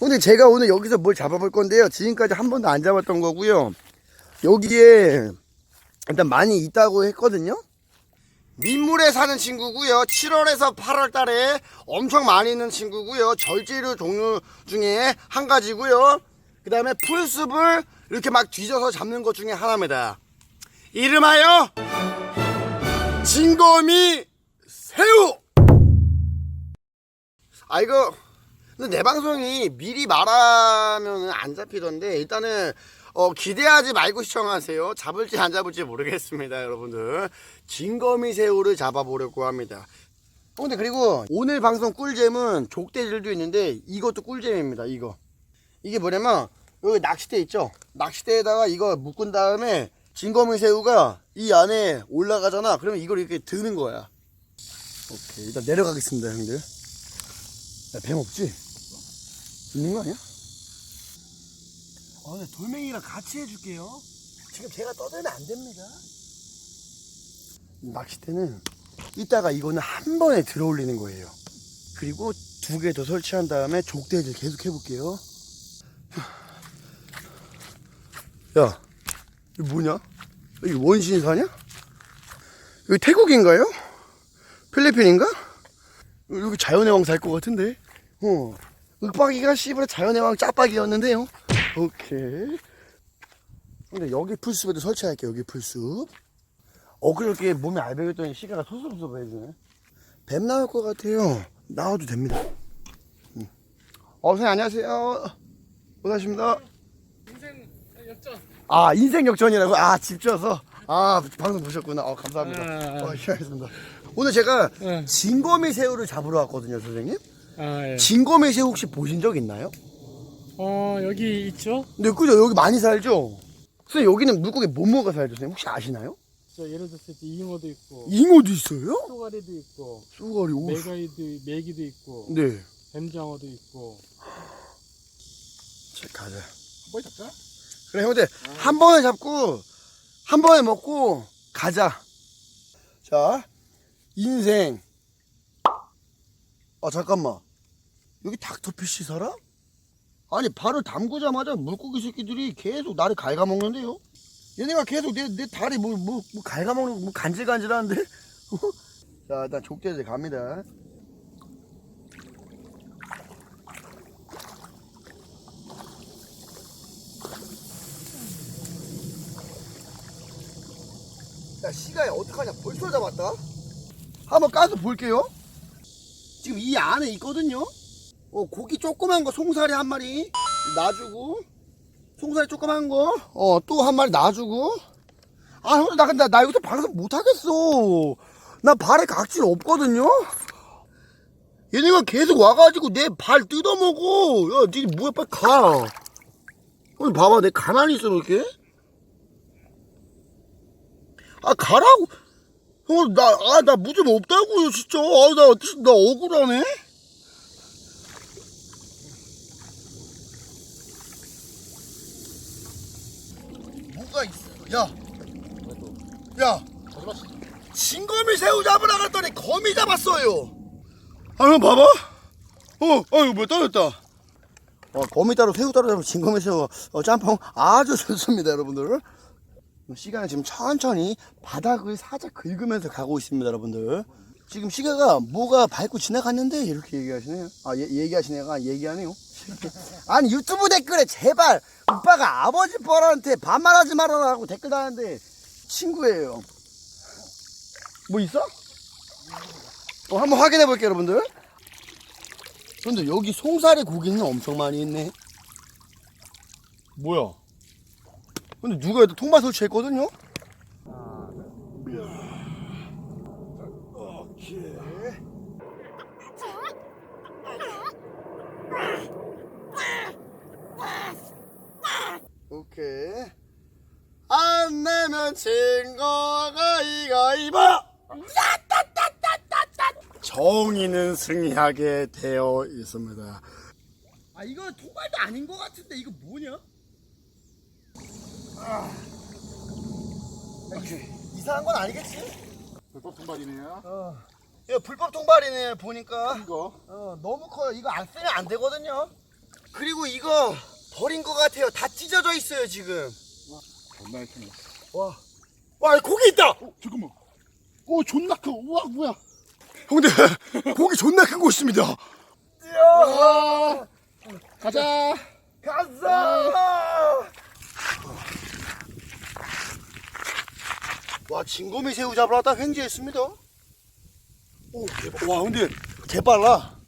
근데 제가 오늘 여기서 뭘 잡아볼 건데요. 지금까지 한 번도 안 잡았던 거고요. 여기에 일단 많이 있다고 했거든요. 민물에 사는 친구고요. 7월에서 8월 달에 엄청 많이 있는 친구고요. 절제류 종류 중에 한 가지고요. 그 다음에 풀숲을 이렇게 막 뒤져서 잡는 것 중에 하나입니다. 이름하여 진거미 새우! 아 이거 근데 내 방송이 미리 말하면 안 잡히던데 일단은 어, 기대하지 말고 시청하세요. 잡을지 안 잡을지 모르겠습니다, 여러분들. 진거미 새우를 잡아보려고 합니다. 어, 근데 그리고 오늘 방송 꿀잼은 족대질도 있는데 이것도 꿀잼입니다, 이거. 이게 뭐냐면 여기 낚싯대 있죠? 낚싯대에다가 이거 묶은 다음에 진거미 새우가 이 안에 올라가잖아. 그러면 이걸 이렇게 드는 거야. 오케이, 일단 내려가겠습니다, 형들. 야, 뱀 없지? 있는 거 아니야? 어, 근데 돌멩이랑 같이 해줄게요. 지금 제가 떠들면 안 됩니다. 낚싯대는 이따가 이거는 한 번에 들어 올리는 거예요. 그리고 두 개 더 설치한 다음에 족대질 계속 해볼게요. 야, 이거 뭐냐? 여기 원신사냐? 여기 태국인가요? 필리핀인가? 여기 자연의 왕 살 것 같은데? 어. 윽박이가 씨발 자연의 왕 짜빡이었는데요. 오케이. 근데 여기 풀숲에도 설치할게요. 여기 풀숲. 어, 그렇게 몸에 알배겼더니 시가가 소섭소섭해지네. 뱀 나올 것 같아요. 나와도 됩니다. 응. 어, 선생님 안녕하세요. 고생하십니다. 인생 역전. 아, 인생 역전이라고? 아, 집 지어서? 아, 방송 보셨구나. 어, 감사합니다. 아. 어, 시작하겠습니다. 오늘 제가 네. 진거미 새우를 잡으러 왔거든요, 선생님. 아 예. 새우 혹시 보신 적 있나요? 어 여기 있죠. 네, 그죠? 여기 많이 살죠? 선생님, 여기는 물고기 뭐 뭐가 살죠, 선생님? 혹시 아시나요? 저 예를 때 잉어도 있고, 잉어도 있어요? 쏘가리도 있고, 쏘가리, 오. 메가이도 메기도 있고, 네. 뱀장어도 있고. 자, 가자. 뭐 잡자? 그래, 형들. 한 번에 잡고, 한 번에 먹고, 가자. 자, 인생. 아, 잠깐만. 여기 닥터피쉬 살아? 아니, 발을 담그자마자 물고기 새끼들이 계속 나를 갉아먹는데요? 얘네가 계속 내, 내 다리 뭐, 뭐, 뭐 갉아먹는, 거, 뭐 간질간질 하는데? 자, 일단 족대들 갑니다. 야 시가야 어떡하냐 벌써 잡았다 한번 까서 볼게요 지금 이 안에 있거든요 어 고기 조그만 거 송사리 한 마리 놔주고 송사리 조그만 거 어 또 한 마리 놔주고. 아 형들 나 근데 나 여기서 방송 못하겠어. 나 발에 각질 없거든요? 얘네가 계속 와가지고 내 발 뜯어먹어. 야 니네 뭐야 빨리 가. 오늘 봐봐 내 가만히 있어 이렇게. 아 가라고. 형나아나 무좀 없다고요 진짜. 아나 나 억울하네 있어 야야 진거미 새우 잡으러 갔더니 거미 잡았어요 아 형 봐봐 어 아유 뭐 떨어졌다 어, 거미 따로 새우 따로 잡으면 진거미 새우 어, 짬뽕 아주 좋습니다 여러분들 시간은 지금 천천히 바닥을 살짝 긁으면서 가고 있습니다, 여러분들. 지금 시가가 뭐가 밟고 지나갔는데 이렇게 얘기하시네요. 아, 얘, 얘기하시네요. 아, 얘기하네요. 아니, 유튜브 댓글에 제발 오빠가 아버지 뻘한테 반말하지 말아라고 댓글 다는데 친구예요. 뭐 있어? 어, 한번 확인해 볼게요, 여러분들. 근데 여기 송사리 고기는 엄청 많이 있네. 뭐야? 근데 누가 여기다 통발 설치했거든요? 오케이. 오케이. 안 내면 진 거가 이가 이봐! 정의는 승리하게 되어 있습니다. 아, 이거 통발도 아닌 것 같은데, 이거 뭐냐? 오케이. 이상한 건 아니겠지? 불법 통발이네요. 어. 이거 불법 통발이네 보니까. 이거 어 너무 커요. 이거 안 쓰면 안 되거든요. 그리고 이거 버린 것 같아요. 다 찢어져 있어요 지금. 존나 크네. 와, 와 고기 있다. 어, 잠깐만. 오, 존나 커. 우와, 뭐야. 형들 고기 존나 큰곳 있습니다. 아, 가자. 가자. 와 진고미 새우 잡으러 왔다 횡재했습니다. 오, 개빠, 와 근데 개빨라.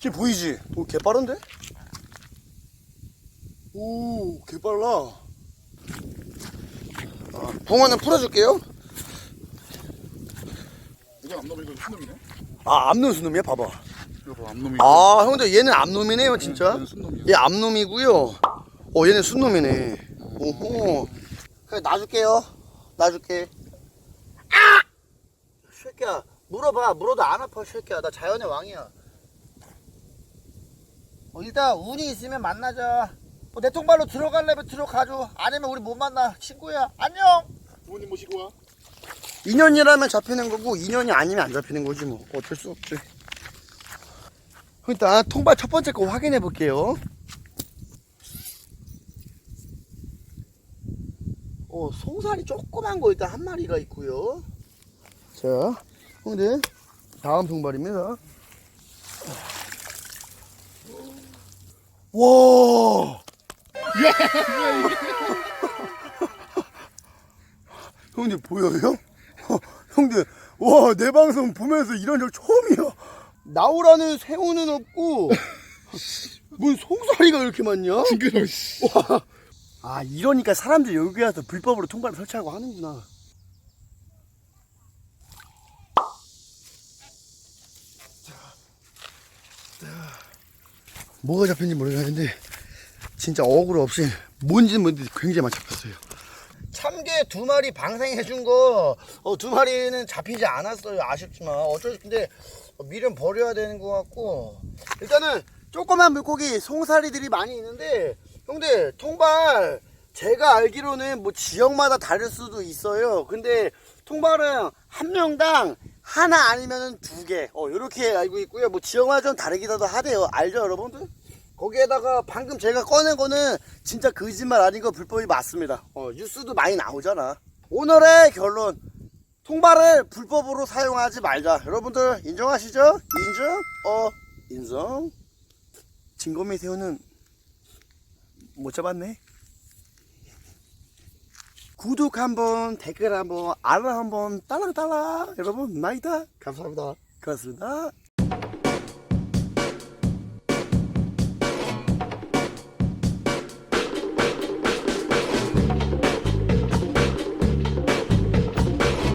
쟤 보이지? 오, 개빠른데? 오, 개빨라. 아, 봉화는 풀어줄게요. 이게 암놈이 이거 순놈이네. 아, 암놈 순놈이야? 봐봐. 이거 봐, 암놈이. 아, 형들 얘는 암놈이네요, 진짜. 얘는 순놈이야. 얘 암놈이고요. 어, 얘는 순놈이네. 오호. 그래, 놔줄게요. 놔줄게. 아! 새끼야, 물어봐. 물어도 안 아파, 새끼야. 나 자연의 왕이야. 어, 일단 운이 있으면 만나자. 뭐, 내 통발로 들어갈래면 들어가줘. 아니면 우리 못 만나. 친구야. 안녕! 부모님 모시고 와. 인연이라면 잡히는 거고, 인연이 아니면 안 잡히는 거지, 뭐. 어쩔 수 없지. 일단, 통발 첫 번째 거 확인해 볼게요. 어, 송살이 조그만 거 일단 한 마리가 있고요. 자, 형들, 다음 통발입니다. 와! 형들 보여요? 어, 형들, 와, 내 방송 보면서 이런 적 처음이야. 나오라는 새우는 없고, 뭔 송사리가 이렇게 많냐? 징그러, 씨. 와. 아, 이러니까 사람들이 여기 와서 불법으로 통발을 설치하고 하는구나. 뭐가 잡힌지 모르겠는데, 진짜 억울 없이 뭔지 뭔지 굉장히 많이 잡혔어요. 참게 두 마리 방생해 준 거, 어, 두 마리는 잡히지 않았어요. 아쉽지만. 어쩔 수, 근데, 어, 미련 버려야 되는 것 같고. 일단은, 조그만 물고기, 송사리들이 많이 있는데, 형들, 통발, 제가 알기로는 뭐 지역마다 다를 수도 있어요. 근데, 통발은 한 명당 하나 아니면 두 개. 어, 요렇게 알고 있고요. 뭐 지역마다 좀 다르기도 하대요. 알죠, 여러분들? 거기에다가 방금 제가 꺼낸 거는 진짜 거짓말 아닌 거 불법이 맞습니다. 어, 뉴스도 많이 나오잖아. 오늘의 결론. 통발을 불법으로 사용하지 말자. 여러분들 인정하시죠? 인정? 어, 인정. 진검이 새우는 못 잡았네. 구독 한번, 댓글 한번, 알람 한번, 딸랑딸랑. 여러분, 나이다. 감사합니다. 고맙습니다.